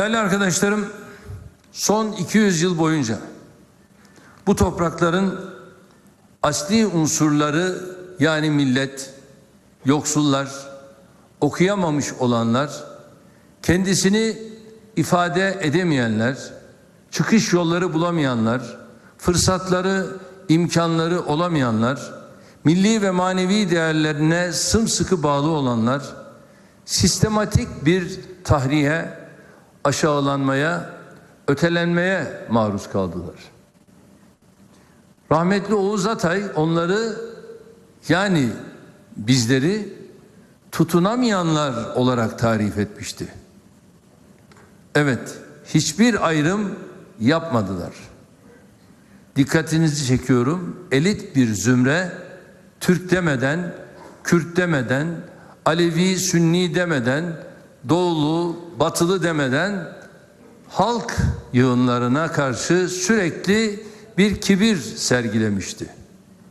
Değerli arkadaşlarım, son 200 yıl boyunca bu toprakların asli unsurları yani millet, yoksullar, okuyamamış olanlar, kendisini ifade edemeyenler, çıkış yolları bulamayanlar, fırsatları, imkanları olamayanlar, milli ve manevi değerlerine sımsıkı bağlı olanlar, sistematik bir tahriye, aşağılanmaya, ötelenmeye maruz kaldılar. Rahmetli Oğuz Atay onları yani bizleri tutunamayanlar olarak tarif etmişti. Evet, hiçbir ayrım yapmadılar. Dikkatinizi çekiyorum. Elit bir zümre Türk demeden, Kürt demeden, Alevi, Sünni demeden, Doğulu, Batılı demeden halk yığınlarına karşı sürekli bir kibir sergilemişti.